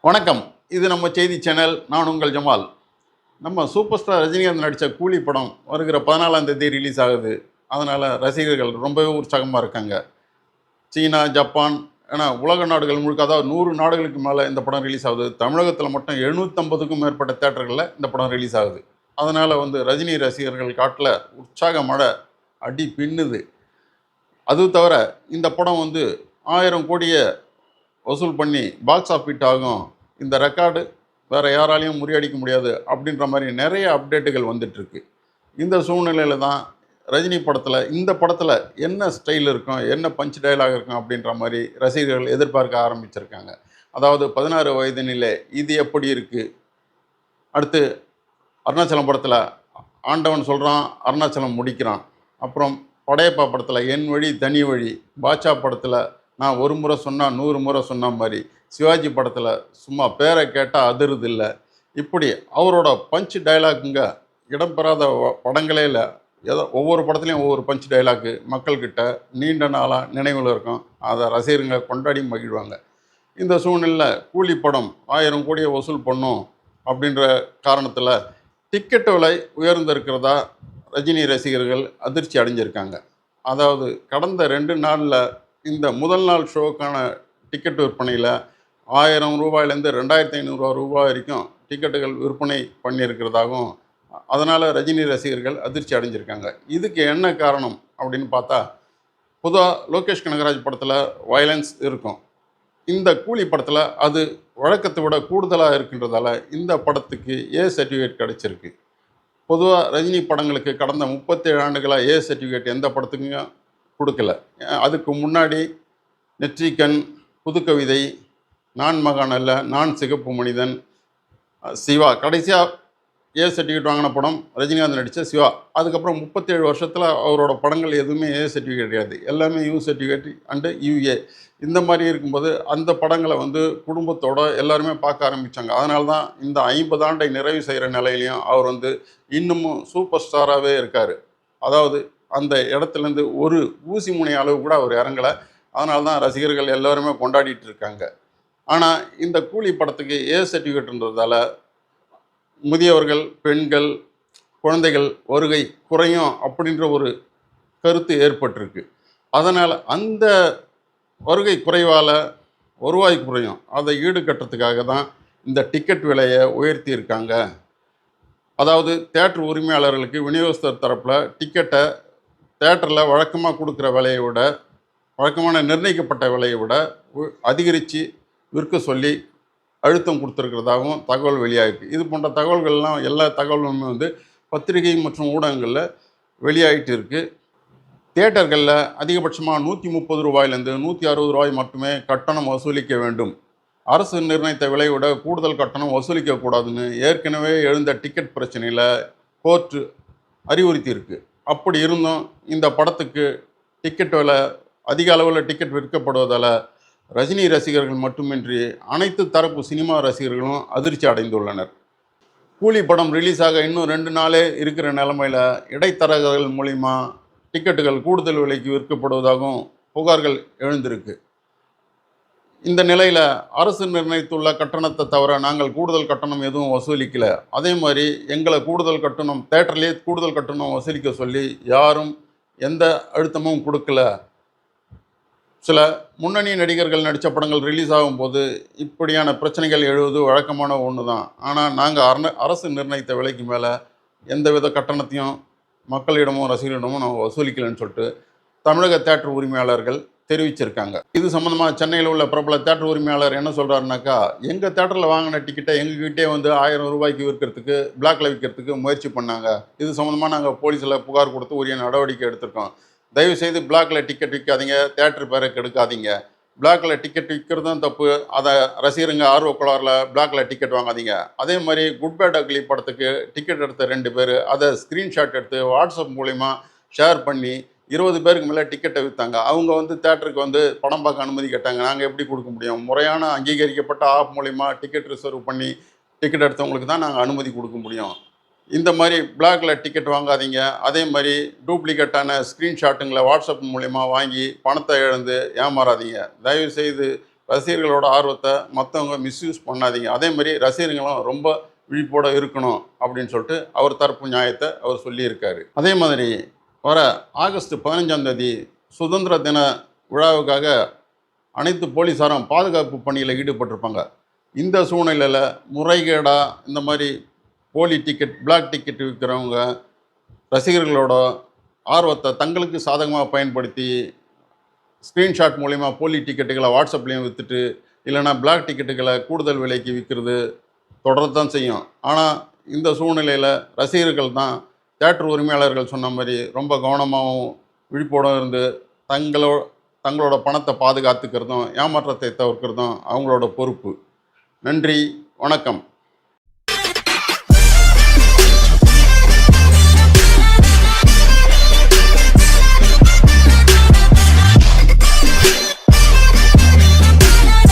வணக்கம். இது நம்ம செய்தி சேனல். நான் உங்கள் ஜமால். நம்ம சூப்பர் ஸ்டார் ரஜினிகாந்த் நடித்த கூலி படம் வருகிற பதினாலாம் தேதி ரிலீஸ் ஆகுது. அதனால் ரசிகர்கள் ரொம்பவே உற்சாகமாக இருக்காங்க. சீனா ஜப்பான் ஏன்னா உலக நாடுகள் முழுக்க அதாவது நூறு நாடுகளுக்கு மேலே இந்த படம் ரிலீஸ் ஆகுது. தமிழகத்தில் மட்டும் எழுநூற்றம்பதுக்கும் மேற்பட்ட தேட்டர்களில் இந்த படம் ரிலீஸ் ஆகுது. அதனால் வந்து ரஜினி ரசிகர்கள் காட்டில் உற்சாக மழை அடி பின்னுது. அது தவிர இந்த படம் வந்து ஆயிரம் கோடியை வசூல் பண்ணி பாக்ஸ் ஆஃபீட் ஆகும். இந்த ரெக்கார்டு வேறு யாராலையும் முறியடிக்க முடியாது அப்படின்ற மாதிரி நிறைய அப்டேட்டுகள் வந்துட்டுருக்கு. இந்த சூழ்நிலையில் தான் ரஜினி படத்தில் இந்த படத்தில் என்ன ஸ்டைல் இருக்கும் என்ன பஞ்ச் டைலாக் இருக்கும் அப்படின்ற மாதிரி ரசிகர்கள் எதிர்பார்க்க ஆரம்பிச்சிருக்காங்க. அதாவது பதினாறு வயதினிலே இது எப்படி இருக்குது அடுத்து அருணாச்சலம் படத்தில் ஆண்டவன் சொல்கிறான் அருணாச்சலம் முடிக்கிறான். அப்புறம் படையப்பா படத்தில் என் வழி தனி வழி. பாட்சா படத்தில் நான் ஒரு முறை சொன்னால் நூறு முறை சொன்ன மாதிரி. சிவாஜி படத்தில் சும்மா பேரை கேட்டால் அதிருது இல்லை. இப்படி அவரோட பஞ்ச் டயலாக்குங்க இடம்பெறாத படங்களே இல்லை. ஏதோ ஒவ்வொரு படத்துலையும் ஒவ்வொரு பஞ்ச் டயலாக்கு மக்கள்கிட்ட நீண்ட நாளாக நினைவில் இருக்கும். அதை ரசிகருங்க கொண்டாடி மகிழ்வாங்க. இந்த சூழ்நிலையில் கூலி படம் ஆயிரம் கோடியை வசூல் பண்ணும் அப்படின்ற காரணத்தில் டிக்கெட் விலை உயர்ந்திருக்கிறதா ரஜினி ரசிகர்கள் அதிர்ச்சி அடைஞ்சிருக்காங்க. அதாவது கடந்த ரெண்டு நாளில் இந்த முதல் நாள் ஷோக்கான டிக்கெட் விற்பனையில் ஆயிரம் ரூபாயிலேருந்து ரெண்டாயிரத்தி ஐநூறுரூவா ரூபாய் வரைக்கும் டிக்கெட்டுகள் விற்பனை பண்ணியிருக்கிறதாகவும் அதனால் ரஜினி ரசிகர்கள் அதிர்ச்சி அடைஞ்சிருக்காங்க. இதுக்கு என்ன காரணம் அப்படின்னு பார்த்தா பொதுவாக லோகேஷ் கனகராஜ் படத்தில் வயலன்ஸ் இருக்கும். இந்த கூலி படத்தில் அது வழக்கத்தை விட கூடுதலாக இருக்கின்றதால இந்த படத்துக்கு ஏ சர்டிஃபிகேட் கிடச்சிருக்கு. பொதுவாக ரஜினி படங்களுக்கு கடந்த முப்பத்தேழு ஆண்டுகளாக ஏ சர்டிஃபிகேட் எந்த படத்துக்கும் கொடுக்கல. அதுக்கு முன்னாடி நெற்றிக்கண் புதுக்கவிதை நான் மகான் அல்ல நான் சிகப்பு மனிதன் சிவா கடைசியாக ஏ சர்டிஃபிகேட் வாங்கின படம் ரஜினிகாந்த் நடித்த சிவா. அதுக்கப்புறம் முப்பத்தேழு வருஷத்தில் அவரோட படங்கள் எதுவுமே ஏ சர்டிஃபிகேட் கிடையாது. எல்லாமே யூ சர்டிஃபிகேட் அண்டு யூஏ இந்த மாதிரி இருக்கும்போது அந்த படங்களை வந்து குடும்பத்தோட எல்லாருமே பார்க்க ஆரம்பித்தாங்க அதனால தான் இந்த ஐம்பது ஆண்டை நிறைவு செய்கிற நிலையிலையும் அவர் வந்து இன்னமும் சூப்பர் ஸ்டாராகவே இருக்கார். அதாவது அந்த இடத்துலேருந்து ஒரு ஊசி முனை அளவு கூட அவர் இறங்கலை. அதனால தான் ரசிகர்கள் எல்லாருமே கொண்டாடிட்டு இருக்காங்க. ஆனால் இந்த கூலி படத்துக்கு ஏ சர்டிஃபிகேட்ன்றதால முதியவர்கள் பெண்கள் குழந்தைகள் வருகை குறையும் அப்படின்ற ஒரு கருத்து ஏற்பட்டிருக்கு. அதனால் அந்த வருகை குறைவால் வருவாய் குறையும். அதை ஈடுகட்டுறதுக்காக தான் இந்த டிக்கெட் விலையை உயர்த்தியிருக்காங்க. அதாவது தேட்டர் உரிமையாளர்களுக்கு விநியோகஸ்தர் தரப்பில் டிக்கெட்டை தேட்டரில் வழக்கமாக கொடுக்குற விலையை விட வழக்கமான நிர்ணயிக்கப்பட்ட விலையை விட அதிகரித்து விற்க சொல்லி அழுத்தம் கொடுத்துருக்கிறதாகவும் தகவல் வெளியாகிருக்கு இது போன்ற தகவல்கள்லாம் எல்லா தகவலுமே வந்து பத்திரிகை மற்றும் ஊடகங்களில் வெளியாகிட்டு இருக்குது தியேட்டர்களில் அதிகபட்சமாக நூற்றி முப்பது ரூபாயிலேருந்து நூற்றி அறுபது ரூபாய் மட்டுமே கட்டணம் வசூலிக்க வேண்டும். அரசு நிர்ணயித்த விலை விட கூடுதல் கட்டணம் வசூலிக்கக்கூடாதுன்னு ஏற்கனவே எழுந்த டிக்கெட் பிரச்சனையில் கோர்ட்டு அறிவுறுத்தியிருக்கு. அப்படி இருந்தும் இந்த படத்துக்கு டிக்கெட் விலை அதிக அளவில் டிக்கெட் விற்கப்படுவதால் ரஜினி ரசிகர்கள் மட்டுமின்றி அனைத்து தரப்பு சினிமா ரசிகர்களும் அதிர்ச்சி அடைந்துள்ளனர். கூலி படம் ரிலீஸ் ஆக இன்னும் ரெண்டு நாளே இருக்கிற நிலமையில் இடைத்தரகர்கள் மூலிமா டிக்கெட்டுகள் கூடுதல் விலைக்கு விற்கப்படுவதாகவும் புகார்கள் எழுந்திருக்கு. இந்த நிலையில் அரசு நிர்ணயித்துள்ள கட்டணத்தை தவிர நாங்கள் கூடுதல் கட்டணம் எதுவும் வசூலிக்கல. அதே மாதிரி எங்களை கூடுதல் கட்டணம் தேட்டர்லேயே கூடுதல் கட்டணம் வசூலிக்க சொல்லி யாரும் எந்த அழுத்தமும் கொடுக்கல. சில முன்னணி நடிகர்கள் நடித்த படங்கள் ரிலீஸ் ஆகும்போது இப்படியான பிரச்சனைகள் எழுவது வழக்கமான ஒன்று தான் ஆனால் நாங்கள் அரண அரசு நிர்ணயித்த விலைக்கு மேலே எந்தவித கட்டணத்தையும் மக்களிடமும் ரசிகர்களிடமும் நாங்கள் வசூலிக்கலன்னு சொல்லிட்டு தமிழக தேட்டர் உரிமையாளர்கள் தெரிவிச்சிருக்காங்க. இது சம்மந்தமாக சென்னையில் உள்ள பிரபல தேட்டர் உரிமையாளர் என்ன சொல்கிறாருனாக்கா எங்கள் தேட்டரில் வாங்கின டிக்கெட்டை எங்ககிட்டே வந்து ஆயிரம் ரூபாய்க்கு விற்கிறதுக்கு பிளாக்ல விற்கிறதுக்கு முயற்சி பண்ணாங்க. இது சம்மந்தமாக நாங்கள் போலீஸில் புகார் கொடுத்து உரிய நடவடிக்கை எடுத்திருக்கோம். தயவு செய்து பிளாக்ல டிக்கெட் விற்காதீங்க தேட்டர் பேரை கெடுக்காதீங்க பிளாக்ல டிக்கெட் விற்கிறதும் தப்பு. அதை ரசிகருங்க ஆர்வக்குளாரில் பிளாக்ல டிக்கெட் வாங்காதீங்க. அதே மாதிரி குட் பேட் அக்லி படத்துக்கு டிக்கெட் எடுத்த ரெண்டு பேர் அதை ஸ்க்ரீன்ஷாட் எடுத்து வாட்ஸ்அப் மூலிமா ஷேர் பண்ணி இருபது பேருக்கு மேலே டிக்கெட்டை விற்றாங்க அவங்க வந்து தேட்டருக்கு வந்து படம் பார்க்க அனுமதி கேட்டாங்க. நாங்கள் எப்படி கொடுக்க முடியும்? முறையான அங்கீகரிக்கப்பட்ட ஆப் மூலிமா டிக்கெட் ரிசர்வ் பண்ணி டிக்கெட் எடுத்தவங்களுக்கு தான் நாங்கள் அனுமதி கொடுக்க முடியும். இந்த மாதிரி பிளாக்ல டிக்கெட் வாங்காதீங்க. அதே மாதிரி டூப்ளிகேட்டான ஸ்க்ரீன்ஷாட்டுங்களை வாட்ஸ்அப் மூலயமா வாங்கி பணத்தை இழந்து ஏமாறாதீங்க. தயவு செய்து ரசிகர்களோட ஆர்வத்தை மற்றவங்க மிஸ்யூஸ் பண்ணாதீங்க. அதே மாதிரி ரசிகர்களும் ரொம்ப விழிப்போட இருக்கணும் அப்படின்னு சொல்லிட்டு அவர் தரப்பு நியாயத்தை அவர் சொல்லியிருக்காரு. அதே மாதிரி வர ஆகஸ்ட் பதினஞ்சாம் தேதி சுதந்திர தின விழாவுக்காக அனைத்து போலீஸாரும் பாதுகாப்பு பணியில் ஈடுபட்டிருப்பாங்க. இந்த சூழ்நிலையில் முறைகேடாக இந்த மாதிரி போலி டிக்கெட் பிளாக் டிக்கெட் விற்கிறவங்க ரசிகர்களோட ஆர்வத்தை தங்களுக்கு சாதகமாக பயன்படுத்தி ஸ்க்ரீன்ஷாட் மூலிமா போலி டிக்கெட்டுகளை வாட்ஸ்அப்லேயும் விற்றுட்டு இல்லைன்னா பிளாக் டிக்கெட்டுகளை கூடுதல் விலைக்கு விற்கிறது தொடர்ந்து தான் செய்யும். ஆனால் இந்த சூழ்நிலையில் ரசிகர்கள் தான் தேட்டர் உரிமையாளர்கள் சொன்ன மாதிரி ரொம்ப கவனமாகவும் விழிப்போடும் இருந்து தங்களோ தங்களோட பணத்தை பாதுகாத்துக்கிறதும் ஏமாற்றத்தை தவிர்க்கிறதும் அவங்களோட பொறுப்பு. நன்றி வணக்கம்.